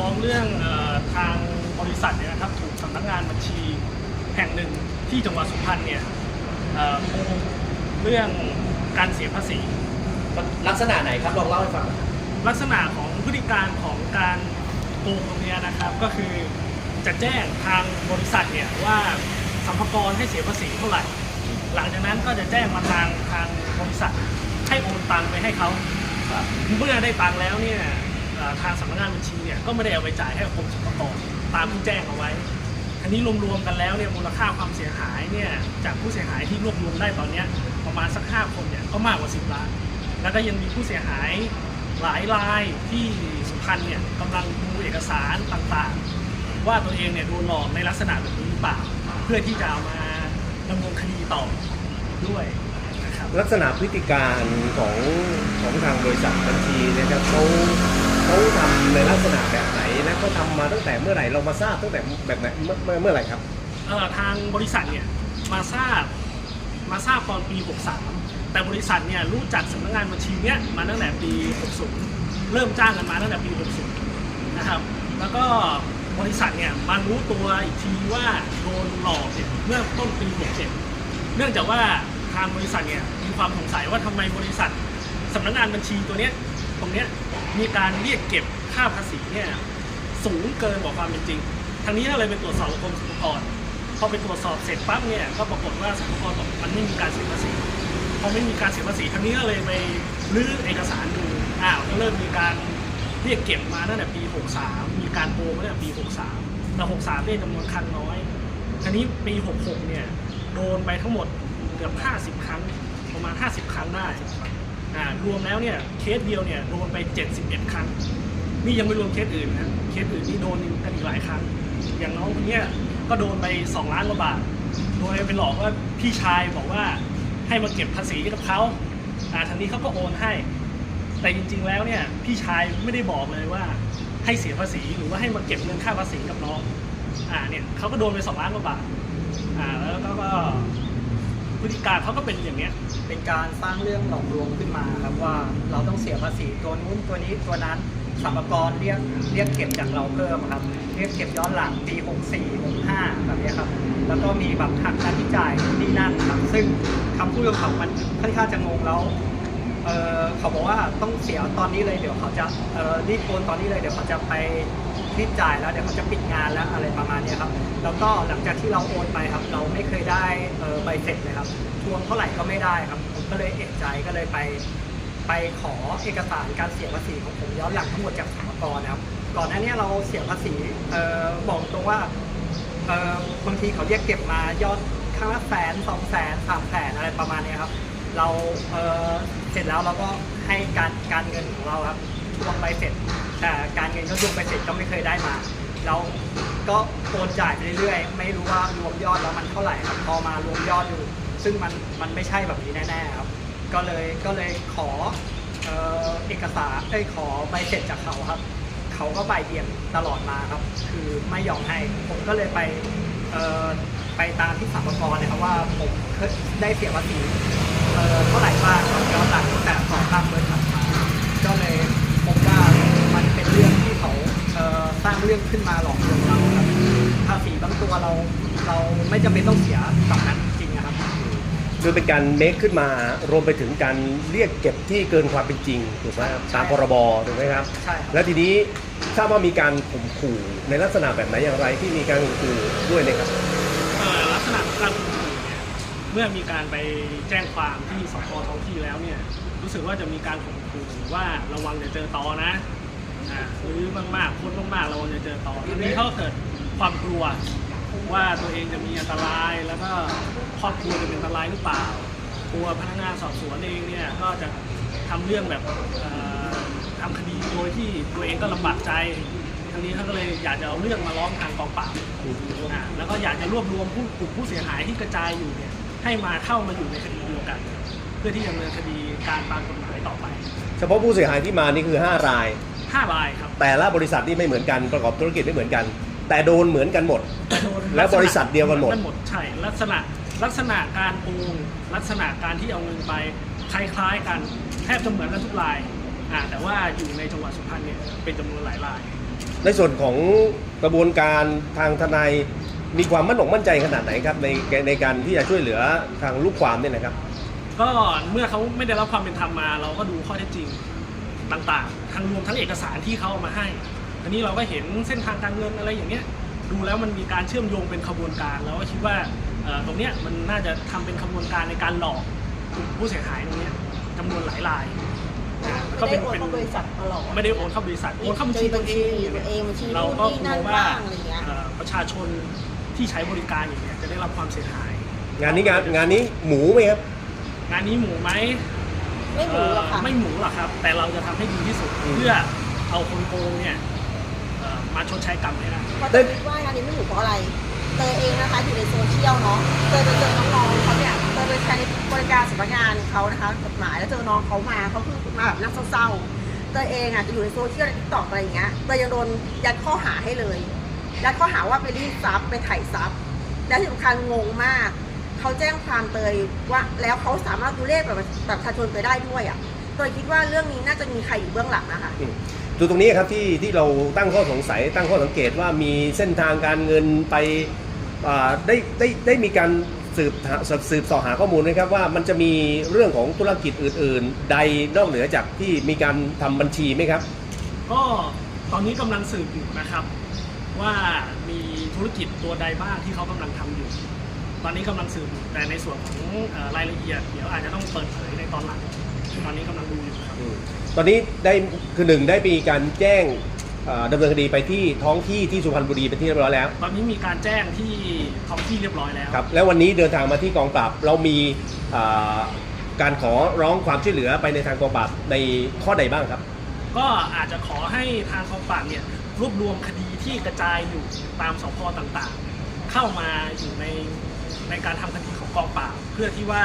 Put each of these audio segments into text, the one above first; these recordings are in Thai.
ร้องเรื่องเออทางบริษัทเนี่ยนะครับถูกสำนักงานบัญชีแห่งหนึ่งที่จังหวัดสุพรรณเนี่ยเอ่อโกงเรื่องการเสียภาษีลักษณะไหนครับลองเล่าให้ฟังลักษณะของพฤติการของการโกงตรงเนี้ยนะครับก็คือจะแจ้งทางบริษัทเนี่ยว่าสัมภาระให้เสียภาษีเท่าไหร่ หลังจากนั้นก็จะแจ้งมาทางทางบริษัทให้โอนตังไปให้เขาเมื่อได้ตังแล้วเนี่ยเอ่อ ทางสำนักงานบัญชีเนี่ยก็ไม่ได้เอาไปจ่ายให้กรมสรรพากรตามที่แจ้งเอาไว้อันนี้รวมๆกันแล้วเนี่ยมูลค่าความเสียหายเนี่ยจากผู้เสียหายที่รวบรวมได้ตอนนี้ประมาณสักห้าคนเนี่ยก็มากกว่า 10 ล้าน แล้วก็ยังมีผู้เสียหายหลายรายที่สุพรรณเนี่ยกำลังดูเอกสารต่างๆ ว่าตัวเองเนี่ยโดนหลอกในลักษณะแบบนี้หรือเปล่าเพื่อที่จะเอามาดำเนินคดีต่อด้วยนะครับลักษณะพฤติการของของทางบริษัทบัญชีเนะครับเขา เขาทำในลักษณะแบบไหนนะเขาทำมาตั้งแต่เมื่อไหร่เรามาทราบตั้งแต่แบบไหนเมื่อเมื่อเมื่อไหร่ครับเอ่อทางบริษัทเนี่ยมาทราบมาทราบตอนปี 63 แต่บริษัทเนี่ยรู้จักสำนักงานบัญชีเนี้ยมาตั้งแต่ปี 60 เริ่มจ้างกันมาตั้งแต่ปี 60 นะครับ แล้วก็บริษัทเนี่ยมารู้ตัวอีกทีว่าโดนหลอกเนี่ยเมื่อต้นปี 67 เนื่องจากว่าทางบริษัทเนี่ยมีความสงสัยว่าทำไมบริษัทสำนักงานบัญชีตัวเนี้ยตรงเนี้ย มีการเรียกเก็บค่าภาษีเนี่ยสูงเกินกว่าความเป็นจริงทางนี้ก็เลยไปตรวจสอบกรมสรรพากรพอไปตรวจสอบเสร็จปั๊บเนี่ยก็ปรากฏว่าสรรพากรบอกมันไม่มีการเสียภาษีพอไม่มีการเสียภาษีทางนี้ก็เลยไปรื้อเอกสารดูอ้าวก็เริ่มมีการเรียกเก็บมาตั้งแต่ปี 63 มีการโกงมาตั้งแต่ปี 63 แต่ 63เนี่ยจำนวนครั้งน้อยทีนี้ปี 66 เนี่ย โดนไปทั้งหมดเกือบ 50 ครั้ง ประมาณ 50 ครั้งได้ รวมแล้วเนี่ยเคสเดียวเนี่ยโดนไป 71 ครั้ง นี่ยังไม่รวมเคสอื่นนะเคสอื่นนี่โดนกันอีกหลายครั้ง อย่างน้องคนเนี้ยก็โดนไป 2 ล้านกว่าบาทโดยไปหลอกว่าพี่ชายบอกว่าให้มาเก็บภาษีกับเขาอ่าทางนี้เขาก็โอนให้ แต่จริงๆแล้วเนี่ยพี่ชายไม่ได้บอกเลยว่าให้เสียภาษีหรือว่าให้มาเก็บเงินค่าภาษีกับน้องอ่าเนี่ยเขาก็โดนไปสองล้านกว่าบาทอ่าแล้วก็ พฤติการเขาก็เป็นอย่างเนี้ย เป็นการสร้างเรื่องหลอกลวงขึ้นมาครับว่าเราต้องเสียภาษีตัวนู้นตัวนี้ตัวนั้นสรรพากรเรียกเรียกเก็บจากเราเพิ่มครับ เรียกเก็บย้อนหลังปี 64 65 แบบนี้ครับ แล้วก็มีแบบหักค่าใช้จ่ายนี่นั่นครับซึ่งคำพูดของเขามันค่อนข้างจะงงแล้วเเขาบอกว่าต้องเสียตอนนี้เลยเดี๋ยวเขาจะรีบโอนตอนนี้เลยเดี๋ยวเขาจะไป รีบจ่ายแล้วเดี๋ยวเขาจะปิดงานแล้วอะไรประมาณนี้ครับแล้วก็หลังจากที่เราโอนไปครับ เราไม่เคยได้ใบเสร็จเลยครับทวงเท่าไหร่ก็ไม่ได้ครับผมก็เลยเอะใจก็เลยไป ไปขอเอกสารการเสียภาษีของผมย้อนหลังทั้งหมดจากสรรพากรนะครับก่อนหน้านี้เราเสียภาษีออบอกตรงว่าบางทีเขาเรียกเก็บมายอดครั้งละแสนสองแสนสามแสนอะไรประมาณนี้ครับเราเเสร็จแล้วเราก็ให้การการเงินของเราครับทวงใบเสร็จ แต่การเงินก็ทวงใบเสร็จก็ไม่เคยได้มาเราก็โอนจ่ายไปเรื่อยๆ ไม่รู้ว่ารวมยอดแล้วมันเท่าไหร่ครับพอมารวมยอดดู ซึ่งมันมันไม่ใช่แบบนี้แน่ๆครับ ก็เลยก็เลยขอเอ่อเอกสารเอ้ยขอใบเสร็จจากเขาครับ เขาก็บ่ายเบี่ยงตลอดมาครับ คือไม่ยอมให้ ผมก็เลยไปเอ่อไปตามที่สรรพากรนะครับว่าผมได้เสียภาษีเอ่อเท่าไหร่บ้างย้อนหลังตั้งแต่ก่อตั้งบริษัทมา ก็เลยผมว่ามันเป็นเรื่องที่เขาเอ่อ สร้างเรื่องขึ้นมาหลอกลวงเราครับภาษีบางตัวเราเราไม่จำเป็นต้องเสียแบบนั้นจริงๆนะครับ คือเป็นการเมคขึ้นมารวมไปถึงการเรียกเก็บที่เกินความเป็นจริงถูกไหมครับตามพรบถูกไหมครับ ใช่ครับ แล้วทีนี้ทราบว่ามีการข่มขู่ในลักษณะแบบไหนอย่างไรที่มีการข่มขู่ด้วยนะครับ เอ่อลักษณะของการข่มขู่เนี่ยเมื่อมีการไปแจ้งความที่สพท้องที่แล้วเนี่ยรู้สึกว่าจะมีการข่มขู่ว่าระวังจะเจอตอนะ อ่าหรือมากๆโคนมากๆระวังจะเจอตอทีนี้เขาก็เกิดความกลัว ว่าตัวเองจะมีอันตรายแล้วก็ครอบครัวจะเป็นอันตรายหรือเปล่ากลัวพนักงานสอบสวนเองเนี่ยก็จะทำเรื่องแบบเอ่อทำคดีโดยที่ตัวเองก็ลำบากใจทางนี้เขาก็เลยอยากจะเอาเรื่องมาร้องทางกองปราบอ่าแล้วก็อยากจะรวบรวมผู้กลุ่มผู้เสียหายที่กระจายอยู่เนี่ยให้มาเข้ามาอยู่ในคดีเดียวกัน เพื่อที่จะดำเนินคดีการตามกฎหมายต่อไป เฉพาะผู้เสียหายที่มานี่คือ 5 ราย 5รายครับแต่ละบริษัทนี่ไม่เหมือนกันประกอบธุรกิจไม่เหมือนกัน แต่โดนเหมือนกันหมดแต่โดนและบริษัทเดียวกันหมดหมด ใช่ลักษณะลักษณะการโกงลักษณะการที่เอาเงินไปคล้ายๆกันแทบจะเหมือนกันทุกรายอ่าแต่ว่าอยู่ในจังหวัดสุพรรณเนี่ยเป็นจำนวนหลายราย ในส่วนของกระบวนการทางทนายมีความมั่นอกมั่นใจขนาดไหนครับในในการที่จะช่วยเหลือทางลูกความเนี่ยนะครับ ก็เมื่อเขาไม่ได้รับความเป็นธรรมมา เราก็ดูข้อเท็จจริงต่างๆ ทั้งรวมทั้งเอกสารที่เขาเอามาให้ทีนี้เราก็เห็นเส้นทางการเงินอะไรอย่างเงี้ยดูแล้วมันมีการเชื่อมโยงเป็นขบวนการเราก็คิดว่าเอ่อตรงเนี้ยมันน่าจะทำเป็นขบวนการในการหลอกกลุ่มผู้เสียหายตรงเนี้ยจำนวนหลายรายนะก็ไม่เป็ได้นโอนเป็นเข้าบริษัทตลอดไม่ได้โอนเข้าบริษัทโอนเข้าบัญชีตัวเองตัวเองบัญชีเรานู่นก็นี่กลันั่วนว่าบ้างอะไรเงี้ยเอ่อประชาชนที่ใช้บริการอย่างเงี้ยจะได้รับความเสียหาย งานนี้งานงานนี้หมูไหมครับงานนี้หมูไหม ไม่หมูหรอกค่ะเไม่หมูหรอกครับ แต่เราจะทำให้ดีที่สุดอืมเพื่อเอาคนโกงเนี่ยเอ่อมาชดใช้กรรมให้ได้ เพราะเตยคิดว่างานนี้ไม่หมูเพราะอะไร เตยเองนะคะอยู่ในโซเชียลเนาะ เตยไปเจอน้องๆเขาเนี่ย เตยไปใช้บริการสำนักงานเขานะคะกฎหมายแล้วเจอน้องเขามาเขาคือมาแบบนั่งเศร้าๆ เตยเองอะจะอยู่ในโซเชียลในทิกตอกอะไรอย่างเงี้ย เตยยังโดนยัดข้อหาให้เลย ยัดข้อหาว่าไปรีดทรัพย์ไปไถ่ทรัพย์ และที่สำคัญงงมาก เขาแจ้งความเตยว่าแล้วเขาสามารถดูเลขแบบแบบประชาชนเตยได้ด้วยอะเตยคิดว่าเรื่องนี้น่าจะมีใครอยู่เบื้องหลังนะคะอืมดูตรงนี้ครับที่ที่เราตั้งข้อสงสัยตั้งข้อสังเกตว่ามีเส้นทางการเงินไปอ่าได้ได้ได้มีการสืบหาสืบสืบเสอหาข้อมูลนะครับว่ามันจะมีเรื่องของธุรกิจอื่น ๆ ใดนอกเหนือจากที่มีการทำบัญชีไหมครับ ก็ตอนนี้กำลังสืบอยู่นะครับ ว่ามีธุรกิจตัวใดบ้างที่เขากำลังทำอยู่ ตอนนี้กำลังสืบอยู่แต่ในส่วนของเอ่อรายละเอียดเดี๋ยวอาจจะต้องเปิดเผยในตอนหลัง ตอนนี้กำลังดูอยู่ครับตอนนี้ได้คือหนึ่งได้มีการแจ้งเอ่อดำเนินคดีไปที่ท้องที่ที่สุพรรณบุรีเป็นที่เรียบร้อยแล้ว ตอนนี้มีการแจ้งที่ท้องที่เรียบร้อยแล้วครับแล้ววันนี้เดินทางมาที่กองปราบเรามีเอ่อการขอร้องความช่วยเหลือไปในทางกองปราบในข้อใดบ้างครับ ก็อาจจะขอให้ทางกองปราบเนี่ยรวบรวมคดีที่กระจายอยู่ตามสพต่างๆ เข้ามาอยู่ใน ในการทำคดีของกองปราบเพื่อที่ว่า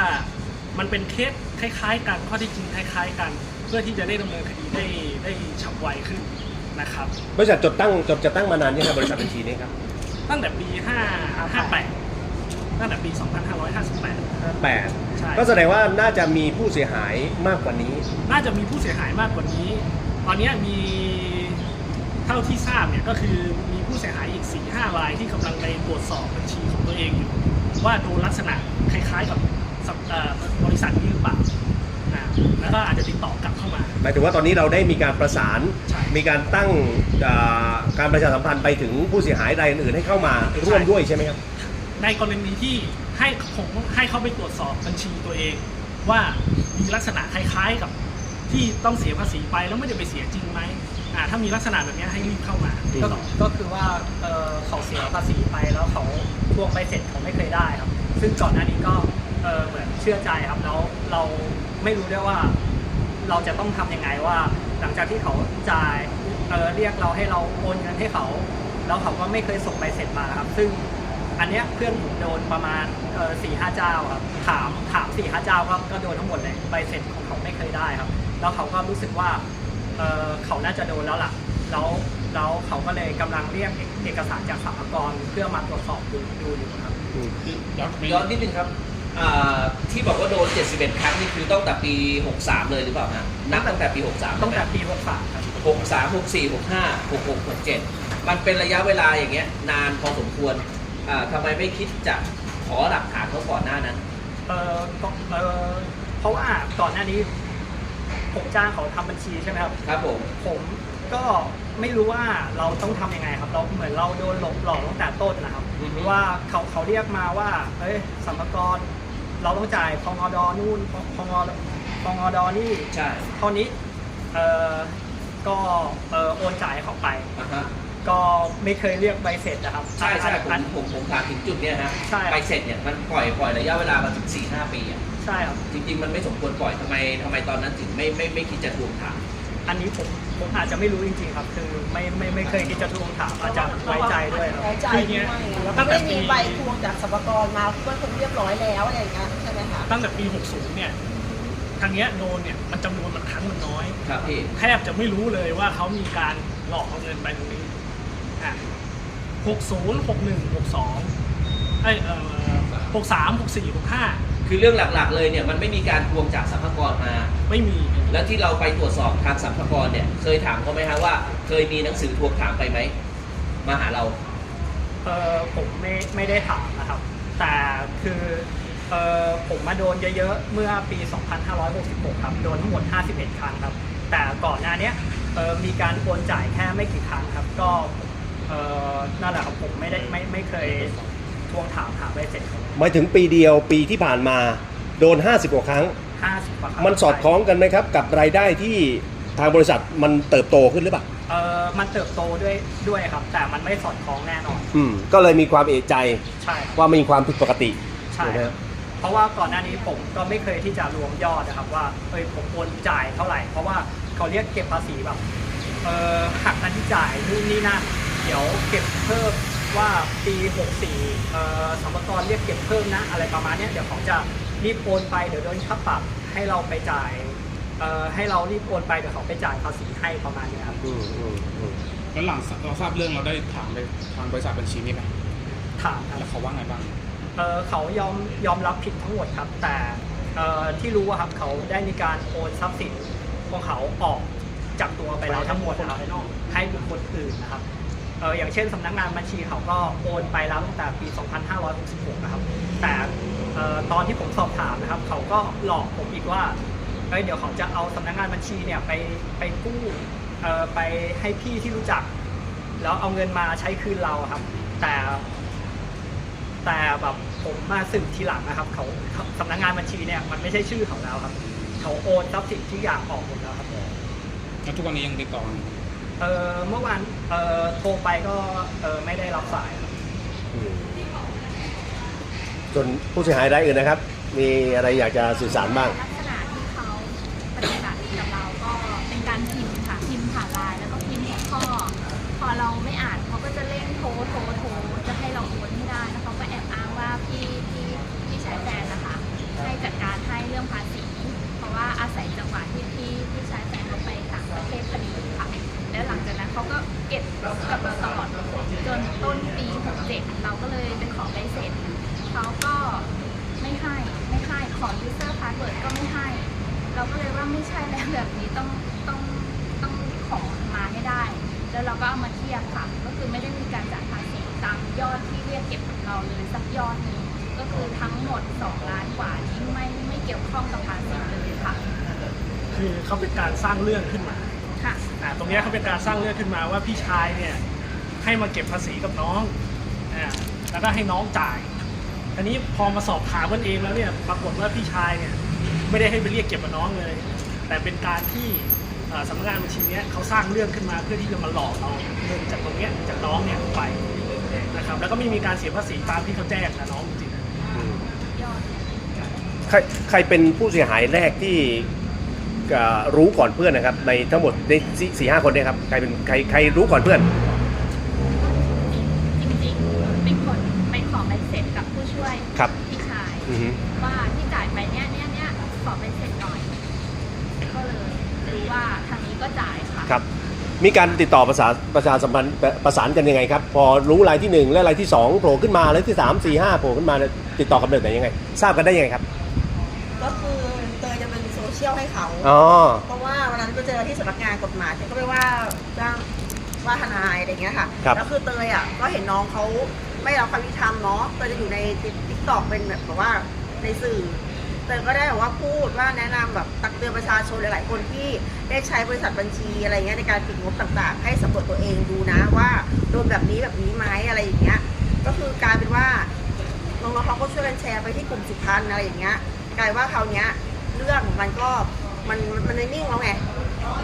มันเป็นเคสคล้าย ๆ กันข้อที่จริงคล้าย ๆ กัน เพื่อที่จะได้ดำเนินคดีได้ได้ฉับไวขึ้นนะครับบริษัทจดตั้งจดจะตั้งมานานยังครับบริษัทบัญชีนี้ครับตั้งแต่ปี5 58ตั้งแต่ปี 2558แปดใช่ก็แสดงว่าน่าจะมีผู้เสียหายมากกว่านี้ น่าจะมีผู้เสียหายมากกว่านี้ ตอนเนี้ยมีเท่าที่ทราบเนี่ยก็คือมีผู้เสียหายอีก4ี่ห้ารายที่กำลังไปตรวจสอบบัญชีของตัวเองอยู่ ว่าโดนลักษณะคล้ายๆกับสับเอ่อบริษัทนี้หรือเปล่าอ่าแล้วก็อาจจะติดต่อกลับเข้ามา หมายถึงว่าตอนนี้เราได้มีการประสาน ใช่มีการตั้งอ่าการประชาสัมพันธ์ไปถึงผู้เสียหายรายอื่นๆให้เข้ามาร่วมด้วยใช่ไหมครับ ในกรณีที่ให้ผมให้เขาไปตรวจสอบบัญชีตัวเอง ว่ามีลักษณะคล้ายๆกับที่ต้องเสียภาษีไปแล้วไม่ได้ไปเสียจริงไหมอ่าถ้ามีลักษณะแบบเนี้ยให้รีบเข้ามาอืมก็ต่อก็คือว่าเอ่อเขาเสียภาษีไปแล้วเขา ทวงไปเสร็จเขาไม่เคยได้ครับ ซึ่งก่อนหน้านี้ก็เออเหมือนเชื่อใจครับแล้วเราไม่รู้ด้วยว่า เราจะต้องทำยังไงว่า หลังจากที่เขาจ่ายเออเรียกเราให้เราโอนเงินให้เขา แล้วเขาก็ไม่เคยส่งใบเสร็จมาครับ ซึ่งอันเนี้ยเพื่อนผมโดนประมาณสี่ห้าเจ้าครับถามถามสี่ห้าเจ้าก็ก็โดนทั้งหมดเลยใบเสร็จของเขาไม่เคยได้ครับ แล้วเขาก็รู้สึกว่าเออเขาน่าจะโดนแล้วล่ะแล้ว แล้วเขาก็เลยกำลังเรียกเอกสารจากสหกรณ์เพื่อมาตรวจสอบดูดูอยู่ครับ ย้อนนิดนึงครับอ่าที่บอกว่าโดน 71 ครั้งนี่คือต้องแต่ปี 63 เลยหรือเปล่าฮะนับตั้งแต่ปี 63ตั้งแต่ปี63ครับ 63 64 65 66 67 มันเป็นระยะเวลาอย่างเงี้ยนานพอสมควรอ่าทำไมไม่คิดจะขอหลักฐานเขาก่อนหน้านั้น เออก็เออเพราะว่าก่อนหน้านี้ ผมจ้างเขาทำบัญชีใช่ไหมครับ ครับผม ผมก็ ไม่รู้ว่าเราต้องทำยังไงครับ เราเหมือนเราโดนหลอกหลอกตั้งแต่ต้นนะครับอือฮึ ว่าเขาเขาเรียกมาว่าเอ้ยสัมภากรเราต้องจ่ายพงอดอนู่นพงอพงอดอนี่ใช่เท่านี้เออก็เออโอนจ่ายให้เขาไป อ่าฮะก็ไม่เคยเรียกใบเสร็จนะครับใช่ใช่ผมอันผมผมถามถึงจุดเนี้ยฮะใช่ครับ ไปเสร็จเนี่ยมันปล่อยปล่อยระยะเวลามาถึง4-5ปีอะใช่ครับ จริง ๆ มันไม่สมควรปล่อยทำไมทำไมตอนนั้นถึงไม่ไม่ไม่คิดจะทวงถาม อันนี้ผม ผมอาจจะไม่รู้จริงๆครับ คือไม่ไม่ไม่เคยคิดจะทวงถามอาจจะไว้ใจด้วยครับไว้ใจด้วยแล้วก็ไม่มีใบทวงจากสรรพากรมาเพื่อคนเรียบร้อยแล้วอะไรอย่างเงี้ยใช่ไหมคะ ตั้งแต่ปี 60 เนี่ยทางเนี้ยโดนเนี่ยมันจำนวนมันครั้งมันน้อย ครับพี่ แทบจะไม่รู้เลยว่าเขามีการหลอกเอาเงินไปตรงนี้อะ60 61 62ไอ้ยเอ่อ63 64 65 คือเรื่องหลักๆ เลยเนี่ยมันไม่มีการทวงจากสัมภาระมา ไม่มีแล้วที่เราไปตรวจสอบทางสัมภาระเนี่ยเคยถามเขาไหมฮะว่า เคยมีหนังสือทวงถามไปไหมมาหาเรา เออผมไม่ไม่ได้ถามนะครับ แต่คือเออผมมาโดนเยอะๆ เมื่อปี 2566 ครับ โดนทั้งหมด 51 ครั้งครับ แต่ก่อนหน้าเนี้ยเออมีการโอนจ่ายแค่ไม่กี่ครั้งครับ ก็เออนั่นแหละครับผมไม่ได้ไม่ไม่เคย ทวงถามหาใบเสร็จหมายถึงปีเดียวปีที่ผ่านมาโดน 50กว่าครั้ง50กว่าครั้งมันสอดคล้องกันไหมครับ กับรายได้ที่ทางบริษัทมันเติบโตขึ้นหรือเปล่าเออมันเติบโตด้วยด้วยครับ แต่มันไม่สอดคล้องแน่นอน อืมก็เลยมีความเอะใจใช่ครับว่ามีความผิดปกติ ใช่ถูกไหมคครัรับบเพราะว่าก่อนหน้านี้ผมก็ไม่เคยที่จะรวมยอดนะครับว่าเอ้ยผมโอนจ่ายเท่าไหร่ เพราะว่าเขาเรียกเก็บภาษีแบบเออหักค่าที่จ่ายนู่นนี่นั่นเดี๋ยวเก็บเพิ่ม ว่าปี 64เอ่อสมรกรเรียกเก็บเพิ่มนะ อะไรประมาณเนี้ยเดี๋ยวเขาจะรีบโอนไปเดี๋ยวโดนค่าปรับให้เราไปจ่ายเอ่อให้เรารีบโอนไปเดี๋ยวเขาไปจ่ายภาษีให้ประมาณเนี้ยครับ อืมอืมอืมแล้วหลังเราทราบเรื่องเราได้ถามไปทางบริษัทบัญชีนี้ไหมถามครับ แล้วเขาว่าไงบ้าง เอ่อเขายอมยอมรับผิดทั้งหมดครับ แต่เอ่อที่รู้อะครับเขาได้มีการโอนทรัพย์สินของเขาออกจากตัวไปแล้วทั้งหมดนะครับให้บุคคลอื่นนะครับ เอ่ออย่างเช่นสำนักงานบัญชีเขาก็โอนไปแล้วตั้งแต่ปี 2566 นะครับ แต่เอ่อตอนที่ผมสอบถามนะครับ เขาก็หลอกผมอีกว่าเอ้ยเดี๋ยวเขาจะเอาสำนักงานบัญชีเนี่ยไปไปกู้เอ่อไปให้พี่ที่รู้จัก แล้วเอาเงินมาใช้คืนเราครับ แต่ แต่แบบผมมาสืบทีหลังนะครับ เขาสำนักงานบัญชีเนี่ยมันไม่ใช่ชื่อเขาแล้วครับ เขาโอนทรัพย์สินทุกอยางออกหมดแล้วครับแล้วทุกวันนี้ยังติดต่อน เอ่อเมื่อวานเอ่อโทรไปก็เอ่อไม่ได้รับสายครับอืมส่วนผู้เสียหายรายอื่นนะครับ มีอะไรอยากจะสื่อสารบ้าง เขาก็เก็บกับเราตลอดจนต้นปี67เราก็เลยไปขอใบเสร็จเขาก็ไม่ให้ไม่ให้ขอ user password ก็ไม่ให้ เราก็เลยว่าไม่ใช่แล้วแบบนี้ต้องต้องต้องขอมาให้ได้ แล้วเราก็เอามาเทียบค่ะ ก็คือไม่ได้มีการจ่ายภาษีตามยอดที่เรียกเก็บกับเราเลยสักยอดหนึงก็คือทั้งหมด 2 ล้านกว่านี้ไม่ไม่เกี่ยวข้องกับภาษีเลยค่ะ คือเขาเป็นการสร้างเรื่องขึ้นมา ค่ะ อ่าตรงเนี้ยเขาเป็นการสร้างเรื่องขึ้นมาว่าพี่ชายเนี่ยให้มาเก็บภาษีกับน้องอ่าแล้วก็ให้น้องจ่ายอันนี้พอมาสอบถามกันเองแล้วเนี่ยปรากฏว่าพี่ชายเนี่ยไม่ได้ให้ไปเรียกเก็บกับน้องเลย แต่เป็นการที่เอ่อสำนักงานบัญชีเนี้ยเขาสร้างเรื่องขึ้นมาเพื่อที่จะมาหลอกเอาเงินจากตรงเนี้ยจากน้องเนี่ยไปนะครับแล้วก็ไม่มีการเสียภาษีตามที่เขาแจ้งนะน้องจริงๆยอดเนี่ยใครใครเป็นผู้เสียหายแรกที่เอ่อ รู้ก่อนเพื่อนนะครับ ในทั้งหมดในสี่สี่ห้าคนเนี่ยครับใครเป็นใครใครรู้ก่อนเพื่อน จริงๆเป็นคนไปขอใบเสร็จกับผู้ช่วยครับพี่ชายอือฮึว่าที่จ่ายไปเนี้ยเนี้ยเนี้ยขอใบเสร็จหน่อย ก็เลยรู้ว่าทางนี้ก็จ่ายค่ะครับ มีการติดต่อประสานประชาสัมพันธ์ประประสานกันยังไงครับ พอรู้รายที่หนึ่งและรายที่สองโผล่ขึ้นมารายที่สามสี่ห้าโผล่ขึ้นมาเนี่ยติดต่อกันแบบไหนยังไง ทราบกันได้ยังไงครับ ก็คือเตยจะ เป็นโซเชียลให้เขา อ๋อ เพราะว่าวันนั้นไปเจอที่สำนักงานกฎหมายเตยก็ไปว่าจ้างว่าทนายอะไรอย่างเงี้ยค่ะ ครับ แล้วคือเตยอะก็เห็นน้องเขาไม่รับความยุติธรรมเนาะ เตยจะอยู่ในทิกตอกเป็นแบบแบบว่าในสื่อ เตยก็ได้แบบว่าพูดว่าแนะนำแบบตักเตือนประชาชนหลาย ๆ คนที่ได้ใช้บริษัทบัญชีอะไรเงี้ยในการปิดงบต่าง ๆ ให้สำรวจตัวเองดูนะว่าโดนแบบนี้แบบนี้ไหมอะไรอย่างเงี้ย ก็คือกลายเป็นว่า น้องๆเขาก็ช่วยกันแชร์ไปที่กลุ่มสุพรรณอะไรอย่างเงี้ย กลายว่าคราวเนี้ย เรื่องมันก็มันมันไม่นิ่งแล้วไง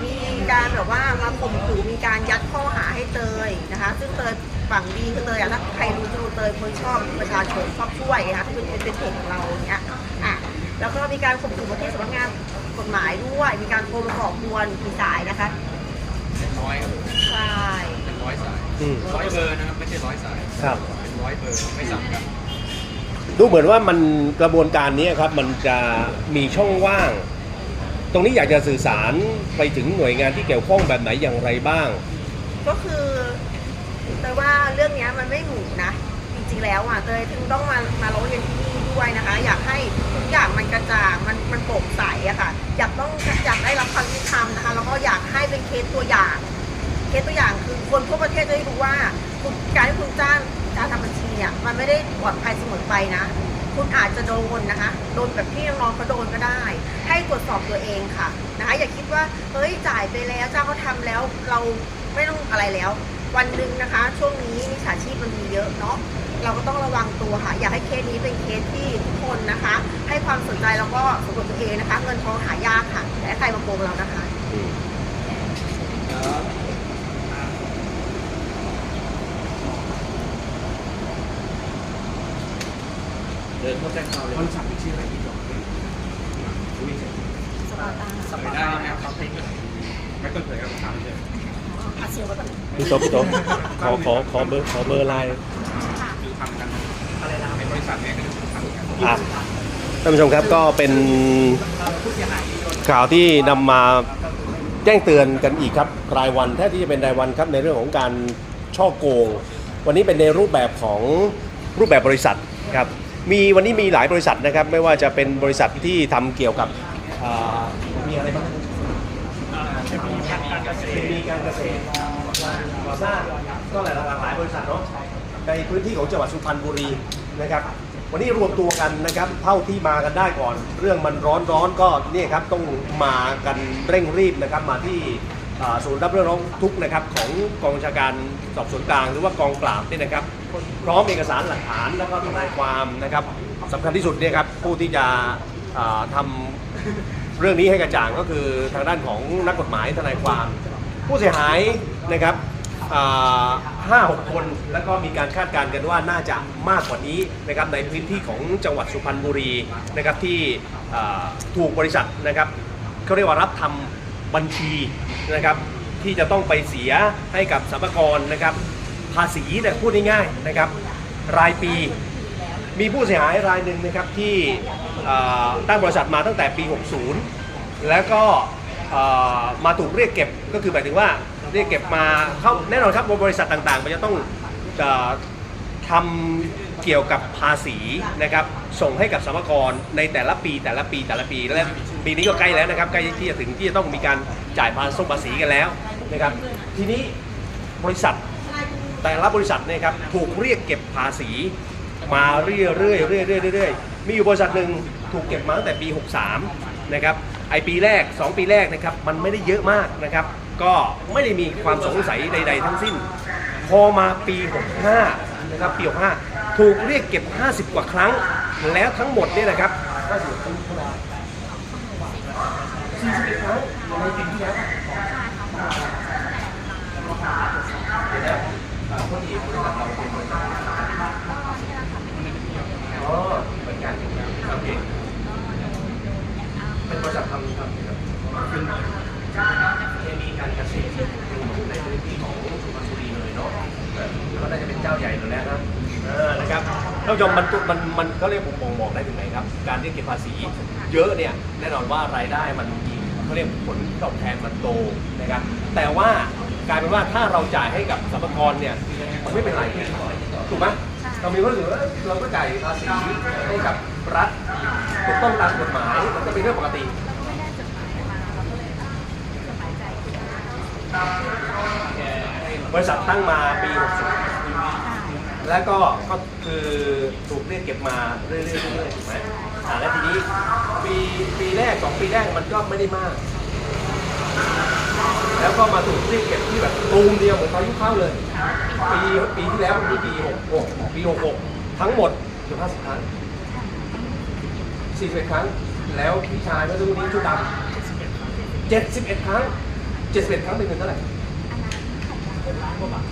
มีการแบบว่ามาข่มขู่มีการยัดข้อหาให้เตยนะคะ ซึ่งเตยฝั่งดีคือเตยอะถ้าใครรู้จะรู้เตยคนชอบประชาชนชอบช่วยนะคะที่เป็นเป็นเพจของเราอย่างเงี้ยอะแล้วก็มีการข่มขู่มาที่สำนักงานกฎหมายด้วย มีการโทรมาขอบควรกี่สายนะคะน้อยครับผมใช่เป็นร้อยสายอืมร้อยเบอร์นะครับไม่ใช่ร้อยสายครับเป็นร้อยเบอร์ไม่ซ้ำกัน ดูเหมือนว่ามันกระบวนการนี้ครับมันจะมีช่องว่าง ตรงนี้อยากจะสื่อสารไปถึงหน่วยงานที่เกี่ยวข้องแบบไหนอย่างไรบ้าง ก็คือเตยว่าเรื่องเนี้ยมันไม่หมูนะ จริงๆแล้วอะเตยถึงต้องมามาร้องเรียนที่นี่ด้วยนะคะ อยากให้ทุกอย่างมันกระจ่างมันมันโปร่งใสอะค่ะ อยากต้องอยากได้รับความยุติธรรมนะคะแล้วก็อยากให้เป็นเคสตัวอย่าง เคสตัวอย่างคือคนทั่วประเทศจะได้รู้ว่าการที่คุณจ้าง การทำบัญชีเนี่ยมันไม่ได้ปลอดภัยเสมอไปนะ คุณอาจจะโดนนะคะ โดนแบบที่น้องๆเขาโดนก็ได้ ให้ตรวจสอบตัวเองค่ะนะคะอย่าคิดว่าเฮ้ยจ่ายไปแล้วเจ้าเขาทำแล้วเราไม่ต้องอะไรแล้ว วันหนึ่งนะคะ ช่วงนี้มิจฉาชีพมันมีเยอะเนาะเราก็ต้องระวังตัวค่ะ อยากให้เคสนี้เป็นเคสที่ทุกคนนะคะ ให้ความสนใจแล้วก็สำรวจตัวเองนะคะ เงินทองหายากค่ะแต่ใครมาโกงเรานะคะ เดินเข้าแจ้งความเลยบริษัทมีชื่ออะไรอีกหรอสปาร์ตาสปาร์ตาเนี่ยเขาเป็นไม่เปิดเผยกับค้าไม่ใช่อาเซียนก็ต้องพี่ต๊ะพี่ต๊ะขอขอขอเบอร์ขอเบอร์ไลน์คือทำกันในบริษัทเนี่ยก็ทำกันอะท่านผู้ชมครับก็เป็นข่าวที่นำมาแจ้งเตือนกันอีกครับรายวันแทบที่จะเป็นรายวันครับในเรื่องของการช่อโกง วันนี้เป็นในรูปแบบของรูปแบบบริษัทครับ มีวันนี้มีหลายบริษัทนะครับ ไม่ว่าจะเป็นบริษัทที่ทำเกี่ยวกับอ่ามีอะไรบ้างจะมีการเกษตรมีการเกษตรก่อสร้างก็หลายหลายบริษัทเนาะในพื้นที่ของจังหวัดสุพรรณบุรีนะครับ วันนี้รวมตัวกันนะครับเท่าที่มากันได้ก่อน เรื่องมันร้อนร้อนก็เนี่ยครับต้องมากันเร่งรีบนะครับมาที่อ่าศูนย์รับเรื่องร้องทุกข์นะครับของกองบัญชาการสอบสวนกลางหรือว่ากองปราบเนี่ยนะครับ พร้อมเอกสารหลักฐานแล้วก็ทนายความนะครับสำคัญที่สุดเนี่ยครับผู้ที่จะอ่าทำเรื่องนี้ให้กระจ่างก็คือทางด้านของนักกฎหมายทนายความ ผู้เสียหายนะครับห้าหกคนแล้วก็มีการคาดการณ์กันว่าน่าจะมากกว่านี้นะครับในพื้นที่ของจังหวัดสุพรรณบุรีนะครับที่ถูกบริษัทนะครับเขาเรียกว่ารับทำบัญชีนะครับที่จะต้องไปเสียให้กับสรรพากรนะครับ ภาษีเนี่ยพูดง่ายๆนะครับ รายปีมีผู้เสียหายรายหนึ่งนะครับที่ตั้งบริษัทมาตั้งแต่ปี 60 แล้วก็มาถูกเรียกเก็บก็คือหมายถึงว่าเรียกเก็บมาเข้าแน่นอนครับบริษัทต่างๆ มันจะต้องอทำเกี่ยวกับภาษีนะครับส่งให้กับสมรกรในแต่ละปีแต่ละปีแต่ละปีและปีนี้ก็ใกล้แล้วนะครับใกล้ที่จะถึงที่จะต้องมีการจ่ายภาษีภาษีกันแล้วนะครับทีนี้บริษัท แต่ละบริษัทเนี่ยครับถูกเรียกเก็บภาษี มาเรื่อยๆเรื่อยๆเรื่อยๆเรื่อยๆมีอยู่บริษัทหนึ่งถูกเก็บมาตั้งแต่ปี 63 นะครับไอปีแรก 2 ปีแรกนะครับมันไม่ได้เยอะมากนะครับ ก็ไม่ได้มีความสงสัยใด ๆ ทั้งสิ้น พอมาปี 65 นะครับปี 65 ถูกเรียกเก็บ 50 กว่าครั้ง แล้วทั้งหมดเนี่ยนะครับก็อยู่ที่เท่าไหร่41ครั้งในปีที่แล้วเดี๋ยวนะอ่าพอดีบริษัทเราเป็นบริษัทอ๋อเหมือนกันโอเคเป็นบริษัททำทำเกี่ยวกับเป็นเคมีการเกษตรอยู่ในพื้นที่ของสุพรรณบุรีเลยเนาะเออก็น่าจะเป็นเจ้าใหญ่เลยนะครับเออนะครับ ท่านผู้ชมมันมันมันเขาเรียกผมมองบอกได้ถึงไหนครับ การเรียกเก็บภาษีเยอะเนี่ยแน่นอนว่ารายได้มันมีเขาเรียกผลตอบแทนมันโตนะครับ แต่ว่ากลายเป็นว่าถ้าเราจ่ายให้กับสรรพากรเนี่ยมันไม่เป็นไรถูกไหมเรามีความรู้สึกว่าเอ้ยเราก็จ่ายภาษีให้กับรัฐถูกต้องตามกฎหมายมันก็เป็นเรื่องปกติไม่ได้จดหมายมาเราก็เลยสบายใจขึ้นบริษัทตั้งมาปี 60 แล้วก็ก็คือถูกเรียกเก็บมาเรื่อยๆเรื่อยๆถูกไหมอ่าแล้วทีนี้ปีปีแรกสองปีแรกมันก็ไม่ได้มาก แล้วก็มาถูกเรียกเก็บที่แบบตูมเดียวเหมือนพายุคเข้าเลย ปีปีที่แล้วปีปี66ปี66ทั้งหมดเกือบ50ครั้ง41ครั้ง แล้วพี่ชายเมื่อสักครู่นี้ชุดดำ71ครั้ง71ครั้งเป็นเงินเท่าไหร่อันนั้นของเราเป็นล้านกว่าบาท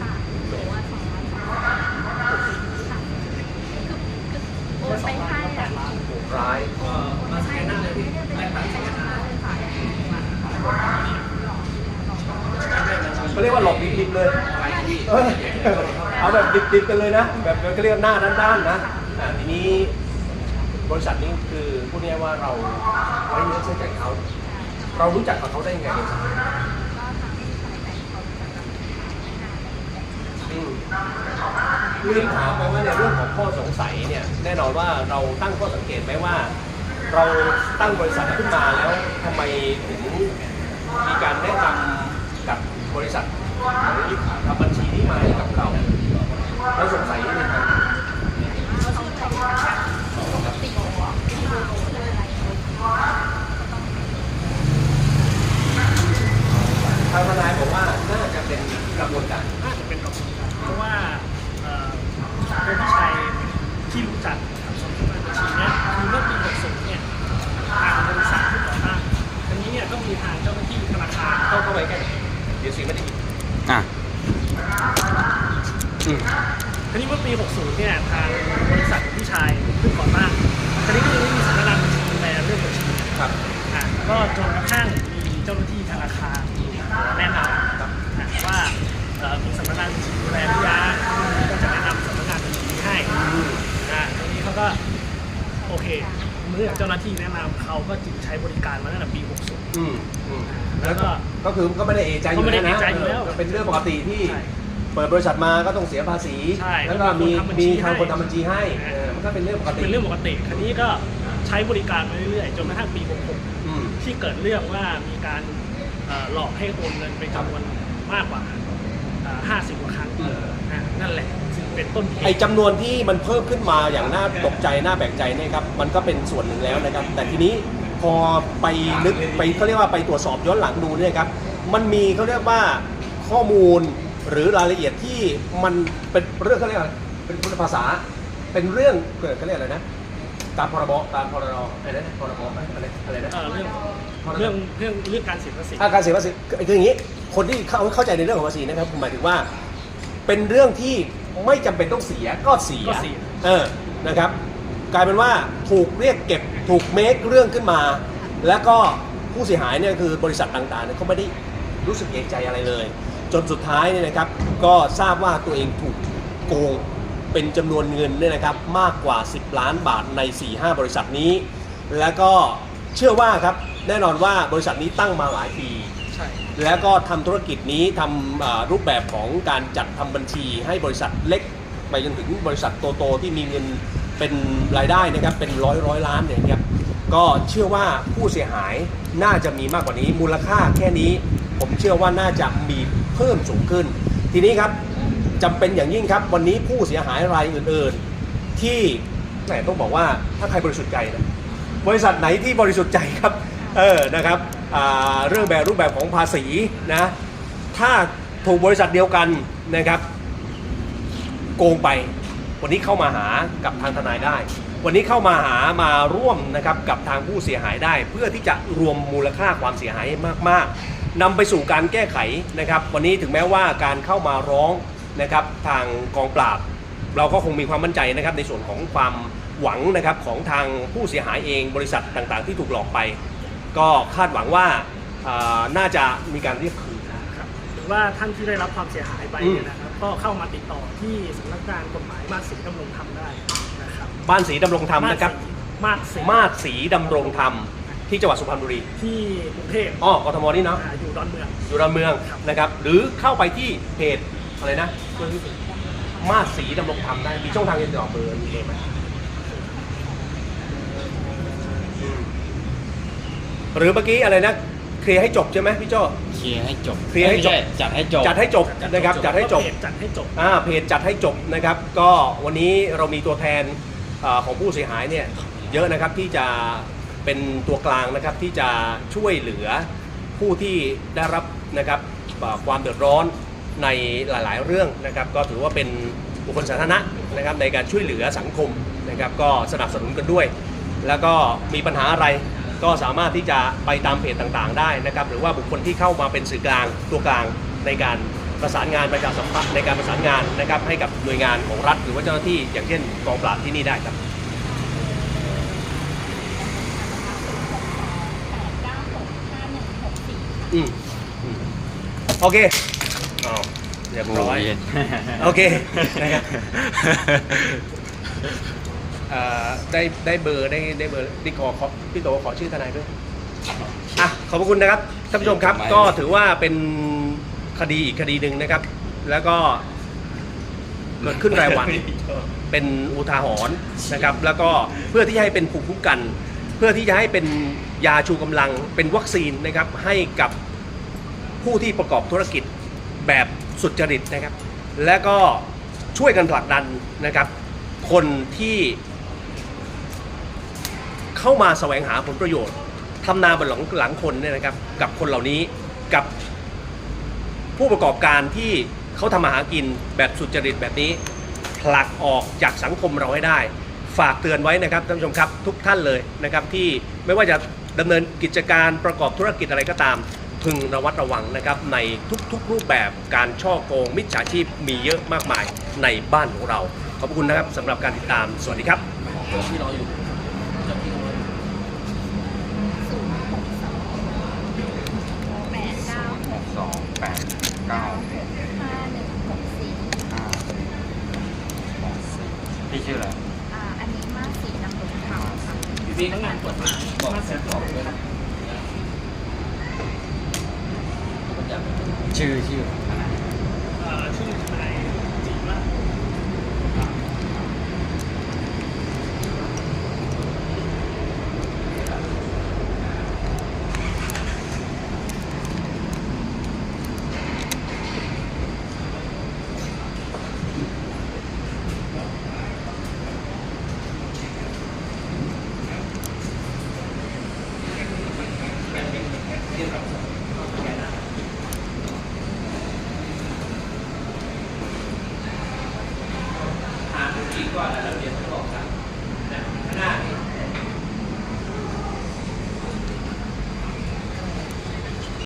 ค่ะหรือว่าสองล้านค่ะค่ะคือคือโอน ไปให้อะร้ายโอนไปให้ไม่ได้เป็นไม่ใช่ชนะเลยค่ะเขาเรียกว่าหลบดิบๆเลย เอาแบบดิบๆกันเลยนะ แบบก็เรียกหน้าด้านๆนะอ่าทีนี้บริษัทนี้คือพูดง่ายว่าเราไว้เนื้อเชื่อใจเขา เรารู้จักกับเขาได้ยังไงซึ่งเขาจะกับอืม เรื่องถามไปว่าในเรื่องของข้อสงสัยเนี่ยแน่นอนว่าเราตั้งข้อสังเกตไหมว่า เราตั้งบริษัทขึ้นมาแล้วทำไมถึงมีการแนะนำกับบริษัทหรือทำบัญชีนี้มาให้กับเราเราสงสัยนิดนึงครับ ปกติที่เราคืออะไร ทางทนายบอกว่าน่าจะเป็นกระบวนการ น่าจะเป็นกระบวนการเพราะว่าเอ่อตัวพี่ชัยที่รู้จักกับสมบัติบัญชีเนี้ยคือเมื่อปี 60 เนี่ยทางบริษัทที่ก่อตั้งทีนี้เนี่ยก็มีทางเจ้าหน้าที่ธนาคาร เข้าเข้าไปใกล้เดี๋ยวเสียงไม่ได้ยิน อะ อืม ทีนี้เมื่อปี 60 เนี่ยทางบริษัทพี่ชายเพิ่งก่อตั้งทีนี้ก็ยังไม่มีสำนักงานบัญชีดูแลเรื่องบัญชี ครับ อะก็จนกระทั่งมีเจ้าหน้าที่ธนาคารแนะนำครับอะว่าเอ่อมีสำนักงานบัญชีดูแลหรือยังก็จะแนะนำสำนักงานบัญชีให้อะทีนี้เขาก็โอ เคเมื่อเจ้าหน้าที่แนะนำเขาก็จึงใช้บริการมาตั้งแต่ปี60อืมอืมแล้วก็ก็คือก็ไม่ได้เอะใจอยู่ก็ไม่ได้แล้วนะเอะใจอยู่แล้วก็เป็นเรื่องปกติที่ใช่เปิดบริษัทมาก็ต้องเสียภาษี ใช่แล้วก็มีแล้วมีมีคนทำบัญชีทางคนให้ทำบัญชีให้อ่าเออมันก็เป็นเรื่องปกติเป็นเรื่องปกติคราวนี้ก็ใช้บริการมาเรื่อยๆ จนกระทั่งปี อืม 66 ที่เกิดเรื่องว่ามีการเอ่อหลอกให้โอนเงินไปจำนวนมากกว่าเอ่อ50 กว่าครั้งอืมอะนั่นแหละซึ่ง เป็นต้นเหไอ้ตุจำนวนที่มันเพิ่มขึ้นมาอย่างน่าตกใจน่าแปลกใจเนี่ยครับมันก็เป็นส่วนหนึ่งแล้วนะครับ แต่ทีนี้พอไปนึกไปเขาเรียกว่าไปตรวจสอบย้อนหลังดูเนี่ยครับมันมีเขาเรียกว่าข้อมูลหรือรายละเอียดที่มันเป็นเรื่องเขาเรียกอะไรเป็นพูดภาษา เป็นเรื่องเกิดเขาเรียกอะไรนะตามพรบตามพรบอะไรนะพรบอะไรอะไรนะ เอ่อเรื่องเรื่องเรื่องเรื่องการเสียภาษี อาการเสียภาษีคือคืออย่างนี้ คนที่เข้าเข้าใจในเรื่องของภาษีนะครับผมหมายถึงว่า เป็นเรื่องที่ ไม่จำเป็นต้องเสียก็เสียก็เสีย เออนะครับ กลายเป็นว่าถูกเรียกเก็บถูกเมคเรื่องขึ้นมา แล้วก็ผู้เสียหายเนี่ยคือบริษัทต่างๆเนี่ยเขาไม่ได้รู้สึกเอกใจอะไรเลย จนสุดท้ายเนี่ยนะครับ ก็ทราบว่าตัวเองถูกโกงเป็นจำนวนเงินเนี่ยนะครับมากกว่า 10 ล้านบาทใน 4-5 บริษัทนี้ แล้วก็เชื่อว่าครับแน่นอนว่าบริษัทนี้ตั้งมาหลายปีใช่ แล้วก็ทำธุรกิจนี้ทำอ่ารูปแบบของการจัดทำบัญชีให้บริษัทเล็ก ไปจนถึงบริษัทโตๆที่มีเงินเป็นรายได้นะครับเป็นร้อยร้อยล้านเนี่ยครับก็เชื่อว่าผู้เสียหายน่าจะมีมากกว่านี้ มูลค่าแค่นี้ ผมเชื่อว่าน่าจะมีเพิ่มสูงขึ้น ทีนี้ครับจำเป็นอย่างยิ่งครับ วันนี้ผู้เสียหายรายอื่นๆ ที่แหมต้องบอกว่าถ้าใครบริสุทธิ์ใจนะบริษัทไหนที่บริสุทธิ์ใจครับ เออนะครับ เรื่องแบบรูปแบบของภาษีนะถ้าถูกบริษัทเดียวกันนะครับโกงไป วันนี้เข้ามาหากับทางทนายได้ วันนี้เข้ามาหามาร่วมนะครับกับทางผู้เสียหายได้ เพื่อที่จะรวมมูลค่าความเสียหายมาก ๆนำไปสู่การแก้ไขนะครับ วันนี้ถึงแม้ว่าการเข้ามาร้องนะครับทางกองปราบ เราก็คงมีความมั่นใจนะครับในส่วนของความหวังนะครับของทางผู้เสียหายเองบริษัทต่างๆ ที่ถูกหลอกไป ก็คาดหวังว่าอ่าน่าจะมีการเรียกคืนครับหรือว่าท่านที่ได้รับความเสียหายไปเนี่ยนะครับก็เข้ามาติดต่อที่สำนักงานกฎหมายมาตรศรีดำรงธรรมได้นะครับบ้านสีดำรงธรรมนะครับมาตรศรีมาดสีดำรงธรรมที่จังหวัดสุพรรณบุรี ที่กรุงเทพอ้อกทมนี่เนาะอ่าอยู่ดอนเมืองอยู่ดอนเมืองนะครับ หรือเข้าไปที่เพจอะไรนะมาดสีดำรงธรรมได้มีช่องทางติดต่อเบอร์มีเองไหมอืม หรือเมื่อกี้อะไรนะเคลียร์ให้จบใช่ไหมพี่โจเคลียร์ให้จบเคลียร์ให้จบ ไม่ช่จัดให้จบ จัดให้จบนะครับจัดให้จบเพจจัดให้จบ อ่าเพจจัดให้จบนะครับ ก็วันนี้เรามีตัวแทนอาของผู้เสียหายเนี่ยเยอะนะครับที่จะเป็นตัวกลางนะครับที่จะช่วยเหลือผู้ที่ได้รับนะครับอ่าความเดือดร้อนในหลาย ๆ เรื่องนะครับ ก็ถือว่าเป็นบุคคลสาธารณะนะครับในการช่วยเหลือสังคมนะครับ ก็สนับสนุนกันด้วย แล้วก็มีปัญหาอะไร ก็สามารถที่จะไปตามเพจต่างๆ ได้นะครับ หรือว่าบุคคลที่เข้ามาเป็นสื่อกลางตัวกลางในการประสานงานประชาสัมพันธ์ในการประสานงานนะครับให้กับหน่วยงานของรัฐ หรือว่าเจ้าหน้าที่อย่างเช่นกองปราบที่นี่ได้ครับอืมอืมโอเคอ๋อเรียบร้อยโอ้เย็นโอเคนะครับเอ่อ ได้ได้เบอร์ได้ได้เบอร์พี่ขอขอพี่โตขอชื่อทนายด้วยอะขอบพระคุณนะครับท่านผู้ชมครับไม่ก็ถือว่าเป็นคดีอีกคดีหนึ่งนะครับ แล้วก็เกิดขึ้นรายวันเป็นอุทาหรณ์นะครับ แล้วก็เพื่อที่จะให้เป็นภูมิคุ้มกัน เพื่อที่จะให้เป็นยาชูกำลังเป็นวัคซีนนะครับ ให้กับผู้ที่ประกอบธุรกิจแบบสุจริตนะครับ และก็ช่วยกันผลักดันนะครับ คนที่ เข้ามาแสวงหาผลประโยชน์ทำนาบนหลังหลังคนเนี่ยนะครับกับคนเหล่านี้กับผู้ประกอบการที่เขาทำมาหากินแบบสุจริตแบบนี้ผลักออกจากสังคมเราให้ได้ ฝากเตือนไว้นะครับท่านผู้ชมครับทุกท่านเลยนะครับที่ไม่ว่าจะดำเนินกิจการประกอบธุรกิจอะไรก็ตาม พึงระวัดระวังนะครับในทุกๆรูปแบบการช่อโกงมิจฉาชีพมีเยอะมากมายในบ้านของเรา ขอบคุณนะครับสำหรับการติดตามสวัสดีครับ ที่เราอยู่เจ้าที่เราอยู่ ศูนย์หกสองแปดเก้าหก สอง แปดเก้าห้าหนึ่งหกสี่ห้าหกสี่พี่ชื่ออะไรอ่าอันนี้มาสีนำรงธรรมค่ะพี่พี่งานตรวจมาบอกเสียของด้วยนะชื่อชื่อชื่อ